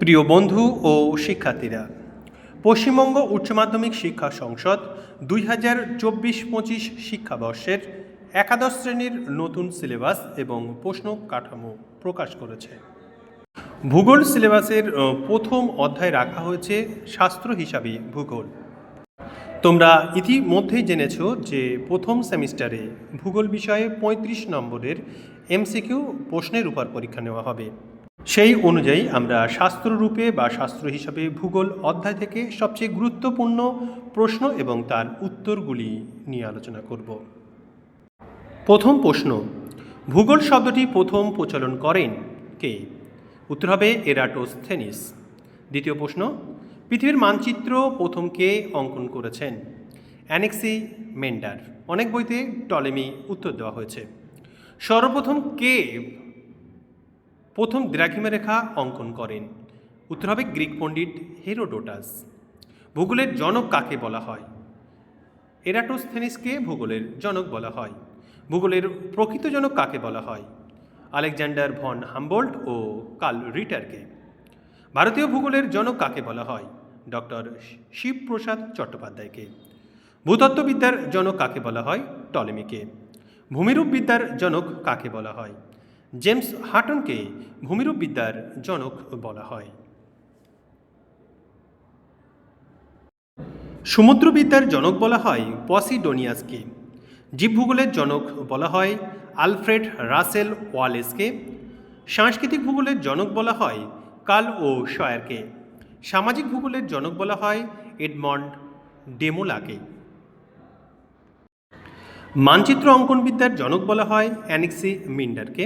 প্রিয় বন্ধু ও শিক্ষার্থীরা, পশ্চিমবঙ্গ উচ্চ মাধ্যমিক শিক্ষা সংসদ দুই হাজার চব্বিশ পঁচিশ শিক্ষাবর্ষের একাদশ শ্রেণির নতুন সিলেবাস এবং প্রশ্ন কাঠামো প্রকাশ করেছে। ভূগোল সিলেবাসের প্রথম অধ্যায় রাখা হয়েছে শাস্ত্র হিসাবে ভূগোল। তোমরা ইতিমধ্যেই জেনেছ যে প্রথম সেমিস্টারে ভূগোল বিষয়ে পঁয়ত্রিশ নম্বরের এমসিকিউ প্রশ্নের উপর পরীক্ষা নেওয়া হবে। সেই অনুযায়ী আমরা শাস্ত্ররূপে বা শাস্ত্র হিসাবে ভূগোল অধ্যায় থেকে সবচেয়ে গুরুত্বপূর্ণ প্রশ্ন এবং তার উত্তরগুলি নিয়ে আলোচনা করব। প্রথম প্রশ্ন, ভূগোল শব্দটি প্রথম প্রচলন করেন কে? উত্তর হবে এরাটোস্থেনিস। দ্বিতীয় প্রশ্ন, পৃথিবীর মানচিত্র প্রথম কে অঙ্কন করেছেন? Anaximander. অনেক বইতে টলেমি উত্তর দেওয়া হয়েছে। সর্বপ্রথম কে প্রথম দ্রাঘিমা রেখা অঙ্কন করেন। উত্তর হবে গ্রিক পণ্ডিত হেরোডোটাস। ভূগোলের জনক কাকে বলা হয়? এরাটোস্থেনিসকে ভূগোলের জনক বলা হয়। ভূগোলের প্রকৃত জনক কাকে বলা হয়? আলেকজান্ডার ভন হামবোল্ট ও কার্ল রিটারকে। ভারতীয় ভূগোলের জনক কাকে বলা হয়? ডক্টর শিবপ্রসাদ চট্টোপাধ্যায়কে। ভূতত্ত্ববিদ্যার জনক কাকে বলা হয়? টলেমিকে। ভূমিরূপবিদ্যার জনক কাকে বলা হয়? জেমস হাটনকে ভূমিরূপবিদ্যার জনক বলা হয়। সমুদ্রবিদ্যার জনক বলা হয় পসিডোনিয়াসকে। জীবভূগোলের জনক বলা হয় আলফ্রেড রাসেল ওয়ালেসকে। সাংস্কৃতিক ভূগোলের জনক বলা হয় কাল ও শয়ারকে। সামাজিক ভূগোলের জনক বলা হয় এডমন্ড ডেমোলাকে। মানচিত্র অঙ্কনবিদ্যার জনক বলা হয় অ্যানিক্সি মিন্ডারকে।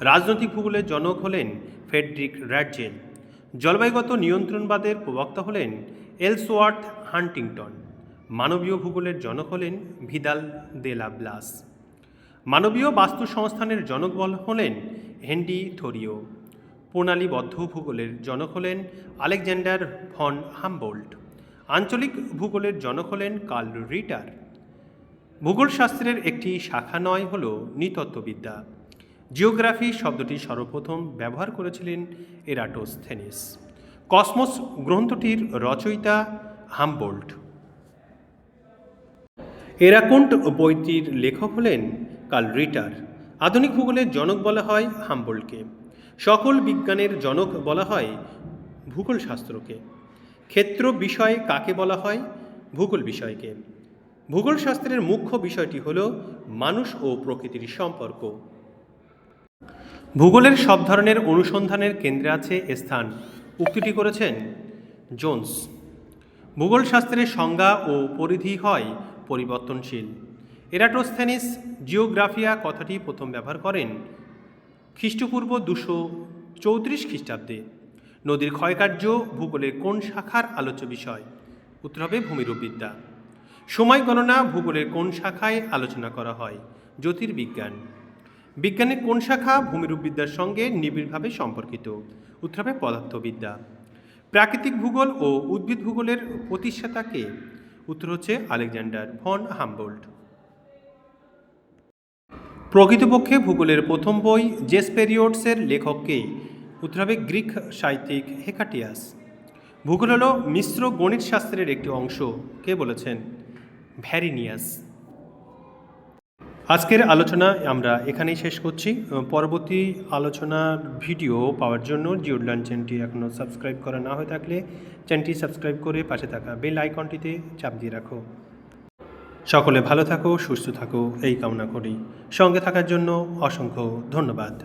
রাজনৈতিক ভূগোলের জনক হলেন ফেডরিক র্যাডজেল জলবায়ুগত নিয়ন্ত্রণবাদের প্রবক্তা হলেন এলসওয়ার্থ হান্টিংটন। মানবীয় ভূগোলের জনক হলেন ভিদাল দেলা ব্লাস। মানবীয় বাস্তু সংস্থানের জনক বল হলেন হেন্ডি থোরিও। প্রণালীবদ্ধ ভূগোলের জনক হলেন আলেকজান্ডার ভন হামবোল্ট। আঞ্চলিক ভূগোলের জনক হলেন কার্ল রিটার। ভূগোল শাস্ত্রের একটি শাখা নয় হল নৃতত্ত্ববিদ্যা। জিওগ্রাফি শব্দটি সর্বপ্রথম ব্যবহার করেছিলেন এরাটোস্থেনিস। কসমোস গ্রন্থটির রচয়িতা হামবোল্ট। এরাকুন্ট বইটির লেখক হলেন কার্ল রিটার। আধুনিক ভূগোলের জনক বলা হয় হামবোল্টকে। সকল বিজ্ঞানের জনক বলা হয় ভূগোল শাস্ত্রকে। ক্ষেত্র বিষয় কাকে বলা হয়? ভূগোল বিষয়কে। ভূগোল শাস্ত্রের মুখ্য বিষয়টি হল মানুষ ও প্রকৃতির সম্পর্ক। ভূগোলের সব ধরনের অনুসন্ধানের কেন্দ্রে আছে স্থান। উক্তিটি করেছেন জোন্স। ভূগোল শাস্ত্রের সংজ্ঞা ও পরিধি হয় পরিবর্তনশীল। এরাটোস্থেনিস জিওগ্রাফিয়া কথাটি প্রথম ব্যবহার করেন খ্রিস্টপূর্ব দুশো চৌত্রিশ খ্রিস্টাব্দে। নদীর ক্ষয়কার্য ভূগোলের কোন শাখার আলোচ্য বিষয়? উত্তর হবে ভূমিরূপবিদ্যা। সময় গণনা ভূগোলের কোন শাখায় আলোচনা করা হয়? জ্যোতির্বিজ্ঞান। বিজ্ঞানের কোন শাখা ভূমিরূপবিদ্যার সঙ্গে নিবিড়ভাবে সম্পর্কিত? উত্তর হবে পদার্থবিদ্যা। প্রাকৃতিক ভূগোল ও উদ্ভিদ ভূগোলের প্রতিষ্ঠাতাকে উত্তর হচ্ছে আলেকজান্ডার ভন হামবোল্ট। প্রকৃতপক্ষে ভূগোলের প্রথম বই জেসপেরিওডসের লেখককে উত্তর হবে গ্রিক সাহিত্যিক হেকাটিয়াস। ভূগোল হল মিশ্র গণিত শাস্ত্রের একটি অংশ, কে বলেছেন? ভ্যারিনিয়াস। আজকের আলোচনা আমরা এখানেই শেষ করছি। পরবর্তী আলোচনার ভিডিও পাওয়ার জন্য জিওডলান চ্যানেলটি এখনও সাবস্ক্রাইব করা না হয়ে থাকলে চ্যানেলটি সাবস্ক্রাইব করে পাশে থাকা বেল আইকনটিতে চাপ দিয়ে রাখো। সকলে ভালো থাকো, সুস্থ থাকো, এই কামনা করি। সঙ্গে থাকার জন্য অসংখ্য ধন্যবাদ।